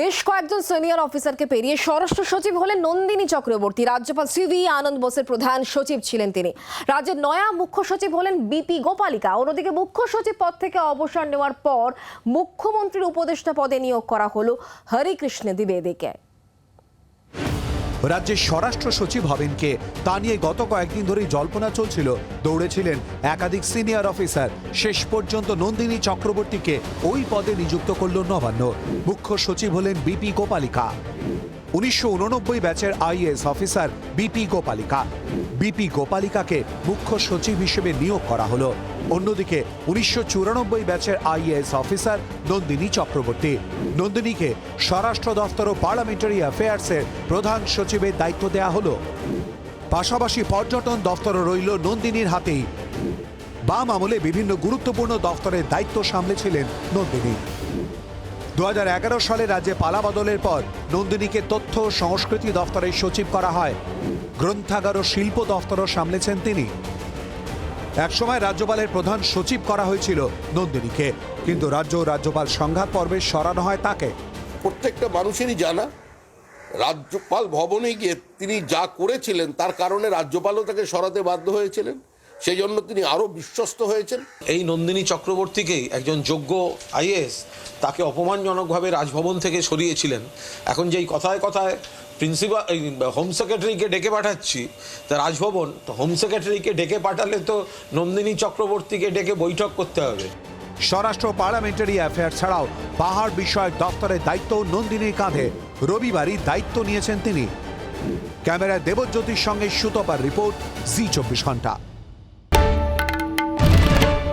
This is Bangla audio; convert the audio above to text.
বেশ কয়েকজন সিনিয়র অফিসারকে পেরিয়ে স্বরাষ্ট্র সচিব হলেন নন্দিনী চক্রবর্তী। রাজ্যপাল সিভি আনন্দ বোসের প্রধান সচিব ছিলেন তিনি। রাজ্যের নয়া মুখ্য সচিব হলেন বিপি গোপালিকা। অন্যদিকে মুখ্য সচিব পদ থেকে অবসর নেওয়ার পর মুখ্যমন্ত্রীর উপদেষ্টা পদে নিয়োগ করা হলো হরিকৃষ্ণ দ্বিবেদীকে। রাজ্যের স্বরাষ্ট্র সচিব হবেন কে তা নিয়ে গত কয়েকদিন ধরেই জল্পনা চলছিল। দৌড়েছিলেন একাধিক সিনিয়র অফিসার। শেষ পর্যন্ত নন্দিনী চক্রবর্তীকে ওই পদে নিযুক্ত করল নবান্ন। মুখ্য সচিব হলেন বিপি গোপালিকা। উনিশশো উননব্বই ব্যাচের IAS officer BP Gopalika. BP গোপালিকাকে মুখ্য সচিব হিসেবে নিয়োগ করা হলো। অন্যদিকে, উনিশশো চুরানব্বই ব্যাচের আইএএস অফিসার নন্দিনী চক্রবর্তী। নন্দিনীকে স্বরাষ্ট্র দফতর ও পার্লামেন্টারি অ্যাফেয়ার্সের প্রধান সচিবের দায়িত্ব দেয়া হলো। পাশাপাশি পর্যটন দফতর রইল নন্দিনীর হাতেই। বাম আমলে বিভিন্ন গুরুত্বপূর্ণ দফতরের দায়িত্ব সামলেছিলেন নন্দিনী। দু সালে রাজ্যে পালাবদলের পর নন্দিনীকে তথ্য ও সংস্কৃতি দফতরের সচিব করা হয়। গ্রন্থাগার ও শিল্প দফতরও সামলেছেন তিনি। একসময় রাজ্যপালের প্রধান সচিব করা হয়েছিল নন্দিনীকে, কিন্তু রাজ্য ও রাজ্যপাল সংঘাত পর্বে সরানো হয় তাকে। প্রত্যেকটা মানুষেরই জানা, রাজ্যপাল ভবনে গিয়ে তিনি যা করেছিলেন, তার কারণে রাজ্যপালও তাকে সরাতে বাধ্য হয়েছিলেন। সেই জন্য তিনি আরও বিশ্বস্ত হয়েছেন। এই নন্দিনী চক্রবর্তীকেই একজন যোগ্য আইএস তাকে অপমানজনকভাবে রাজভবন থেকে সরিয়েছিলেন। এখন যেই কথায় কথায় প্রিন্সিপাল এই হোম সেক্রেটারিকে ডেকে পাঠাচ্ছি তা রাজভবন তো হোম সেক্রেটারিকে ডেকে পাঠালে তো নন্দিনী চক্রবর্তীকে ডেকে বৈঠক করতে হবে। স্বরাষ্ট্র পার্লামেন্টারি অ্যাফেয়ার ছাড়াও পাহাড় বিষয়ক দপ্তরের দায়িত্ব নন্দিনীর কাঁধে। রবিবারই দায়িত্ব নিয়েছেন তিনি। ক্যামেরায় দেবজ্যোতির সঙ্গে সুতপার রিপোর্ট জি চব্বিশ ঘণ্টা।